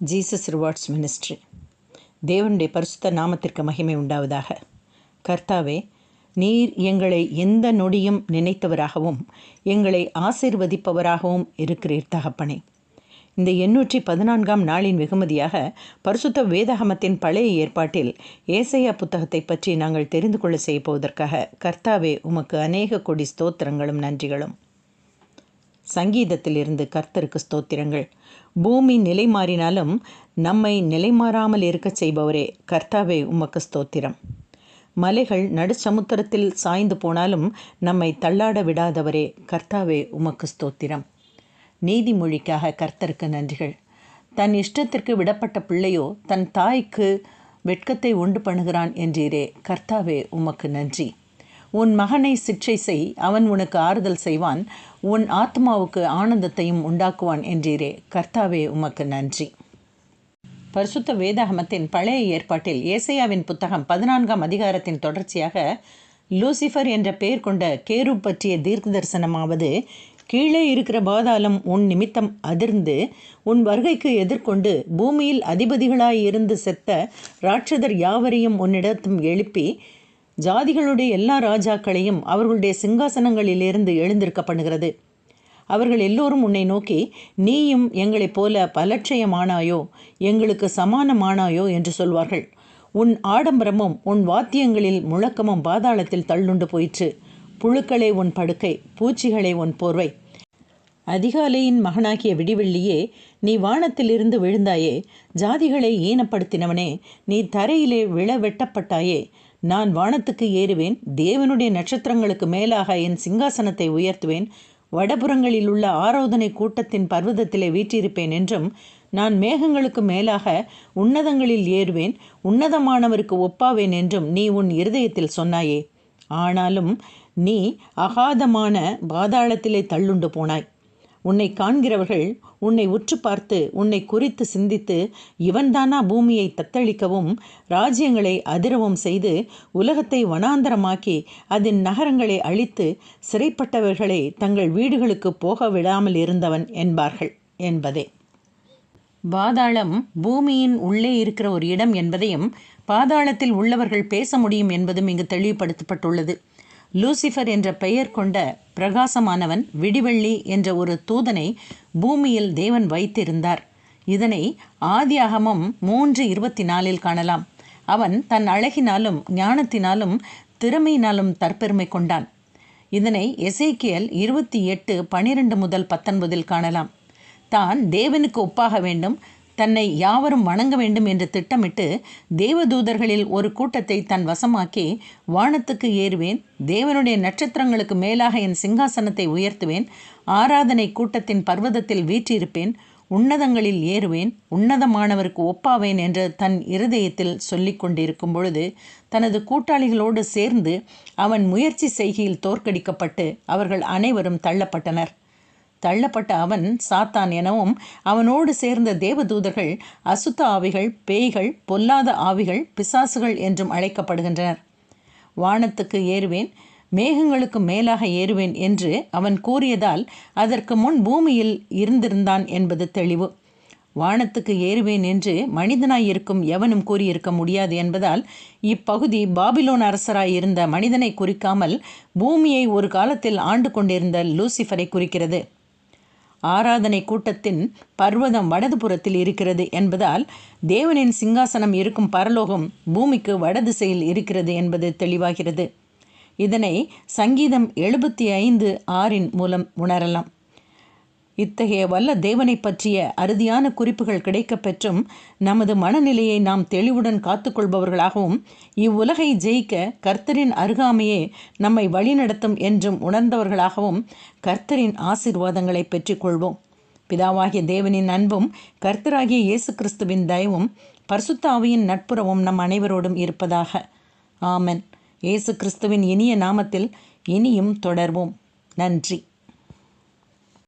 Jesus rewards ministry தேவனுடைய பரிசுத்த நாமத்திற்கு மகிமை உண்டாவதாக. கர்த்தாவே நீர் எங்களை எந்த நொடியும் நினைத்தவராகவும் எங்களை ஆசிர்வதிப்பவராகவும் இருக்கிறீர் தகப்பனே. இந்த எண்ணூற்றி பதினான்காம் நாளின் வெகுமதியாக பரிசுத்த வேதகமத்தின் பழைய ஏற்பாட்டில் ஏசையா புத்தகத்தை பற்றி நாங்கள் தெரிந்து கொள்ள செய்ய போவதற்காக கர்த்தாவே உமக்கு அநேக கொடி ஸ்தோத்திரங்களும் நன்றிகளும். சங்கீதத்திலிருந்து கர்த்தருக்கு ஸ்தோத்திரங்கள். பூமி நிலை மாறினாலும் நம்மை நிலை மாறாமல் இருக்கச் செய்பவரே கர்த்தாவே உமக்கு ஸ்தோத்திரம். மலைகள் நடுச்சமுத்திரத்தில் சாய்ந்து போனாலும் நம்மை தள்ளாட விடாதவரே கர்த்தாவே உமக்கு ஸ்தோத்திரம். நீதிமொழிக்காக கர்த்தருக்கு நன்றிகள். தன் இஷ்டத்திற்கு விடப்பட்ட பிள்ளையோ தன் தாய்க்கு வெட்கத்தை உண்டு பண்ணுகிறான் என்றீரே கர்த்தாவே உமக்கு நன்றி. உன் மகனை சிற்றை செய் அவன் உனக்கு ஆறுதல் செய்வான் உன் ஆத்மாவுக்கு ஆனந்தத்தையும் உண்டாக்குவான் என்றீரே. கர்த்தாவே உமக்கு நன்றி. பரிசுத்த வேதாகமத்தின் பழைய ஏற்பாட்டில் ஏசையாவின் புத்தகம் பதினான்காம் அதிகாரத்தின் தொடர்ச்சியாக லூசிஃபர் என்ற பெயர் கொண்ட கேரு பற்றிய தீர்க்க தரிசனமாவது கீழே இருக்கிற பாதாளம் உன் நிமித்தம் அதிர்ந்து உன் வருகைக்கு எதிர்கொண்டு பூமியில் அதிபதிகளாய் இருந்து செத்த ராட்சதர் யாவரையும் உன்னிடத்தும் எழுப்பி ஜாதிகளுடைய எல்லா ராஜாக்களையும் அவர்களுடைய சிங்காசனங்களிலிருந்து எழுந்திருக்க பண்ணுகிறது அவர்கள் எல்லோரும் உன்னை நோக்கி நீயும் எங்களைப் போல பலட்சயமானாயோ எங்களுக்கு சமானமானாயோ என்று சொல்வார்கள். உன் ஆடம்பரமும் உன் வாத்தியங்களில் முழக்கமும் பாதாளத்தில் தள்ளுண்டு போயிற்று. புழுக்களே உன் படுக்கை பூச்சிகளே உன் போர்வை. அதிகாலையின் மகனாகிய விடிவெள்ளியே நீ வானத்திலிருந்து விழுந்தாயே ஜாதிகளை ஈனப்படுத்தினவனே நீ தரையிலே விழ வெட்டப்பட்டாயே நான் வானத்துக்கு ஏறுவேன் தேவனுடைய நட்சத்திரங்களுக்கு மேலாக என் சிங்காசனத்தை உயர்த்துவேன் வடபுறங்களில் உள்ள ஆரோதனை கூட்டத்தின் பர்வதத்திலே வீற்றிருப்பேன் என்றும் நான் மேகங்களுக்கு மேலாக உன்னதங்களில் ஏறுவேன் உன்னதமானவருக்கு ஒப்பாவேன் என்றும் நீ உன் இருதயத்தில் சொன்னாயே. ஆனாலும் நீ அகாதமான பாதாளத்திலே தள்ளுண்டு போனாய். உன்னை காண்கிறவர்கள் உன்னை உற்று பார்த்து உன்னை குறித்து சிந்தித்து இவன்தானா பூமியை தத்தளிக்கவும் ராஜ்யங்களை அதிரவும் செய்து உலகத்தை வனாந்தரமாக்கி அதன் நகரங்களை அழித்து சிறைப்பட்டவர்களை தங்கள் வீடுகளுக்கு போக விடாமல் இருந்தவன் என்பார்கள் என்பதே. பாதாளம் பூமியின் உள்ளே இருக்கிற ஒரு இடம் என்பதையும் பாதாளத்தில் உள்ளவர்கள் பேச முடியும் என்பதும் இங்கு தெளிவுபடுத்தப்பட்டுள்ளது. லூசிஃபர் என்ற பெயர் கொண்ட பிரகாசமானவன் விடிவெள்ளி என்ற ஒரு தூதனை பூமியில் தேவன் வைத்திருந்தார். இதனை ஆதியாகமம் மூன்று இருபத்தி நாலில் காணலாம். அவன் தன் அழகினாலும் ஞானத்தினாலும் திறமையினாலும் தற்பெருமை கொண்டான். இதனை எசைக்கியல் இருபத்தி எட்டு பனிரெண்டு முதல் பத்தொன்பதில் காணலாம். தான் தேவனுக்கு ஒப்பாக வேண்டும் தன்னை யாவரும் வணங்க வேண்டும் என்று திட்டமிட்டு தேவதூதர்களில் ஒரு கூட்டத்தை தன் வசமாக்கி வானத்துக்கு ஏறுவேன் தேவனுடைய நட்சத்திரங்களுக்கு மேலாக என் சிங்காசனத்தை உயர்த்துவேன் ஆராதனை கூட்டத்தின் பர்வதத்தில் வீற்றிருப்பேன் உன்னதங்களில் ஏறுவேன் உன்னதமானவருக்கு ஒப்பாவேன் என்று தன் இருதயத்தில் சொல்லி கொண்டிருக்கும் பொழுது தனது கூட்டாளிகளோடு சேர்ந்து அவன் முயற்சி செய்கையில் தோற்கடிக்கப்பட்டு அவர்கள் அனைவரும் தள்ளப்பட்டனர். தள்ளப்பட்ட அவன் சாத்தான் எனவும் அவனோடு சேர்ந்த தேவதூதர்கள் அசுத்த ஆவிகள் பேய்கள் பொல்லாத ஆவிகள் பிசாசுகள் என்றும் அழைக்கப்படுகின்றனர். வானத்துக்கு ஏறுவேன் மேகங்களுக்கு மேலாக ஏறுவேன் என்று அவன் கூறியதால் அதற்கு முன் பூமியில் இருந்திருந்தான் என்பது தெளிவு. வானத்துக்கு ஏறுவேன் என்று மனிதனாய் இருக்கும் எவனும் கூறியிருக்க முடியாது என்பதால் இப்பகுதி பாபிலோன் அரசராய் இருந்த மனிதனை குறிக்காமல் பூமியை ஒரு காலத்தில் ஆண்டு கொண்டிருந்த லூசிஃபரை குறிக்கிறது. ஆராதனை கூட்டத்தின் பர்வதம் வடது புறத்தில் இருக்கிறது என்பதால் தேவனின் சிங்காசனம் இருக்கும் பரலோகம் பூமிக்கு வடதிசையில் இருக்கிறது என்பது தெளிவாகிறது. இதனை சங்கீதம் எழுபத்தி ஐந்து ஆறின் மூலம் உணரலாம். இத்தகைய வல்ல தேவனை பற்றிய அறுதியான குறிப்புகள் கிடைக்கப் பெற்றும் நமது மனநிலையை நாம் தெளிவுடன் காத்துக்கொள்பவர்களாகவும் இவ்வுலகை ஜெயிக்க கர்த்தரின் அருகாமையே நம்மை வழிநடத்தும் என்றும் உணர்ந்தவர்களாகவும் கர்த்தரின் ஆசிர்வாதங்களை பெற்றுக்கொள்வோம். பிதாவாகிய தேவனின் அன்பும் கர்த்தராகிய இயேசு கிறிஸ்துவின் தயவும் பர்சுத்தாவியின் நட்புறவும் நம் அனைவரோடும் இருப்பதாக. ஆமன். இயேசு கிறிஸ்துவின் இனிய நாமத்தில் இனியும் தொடர்வோம். நன்றி.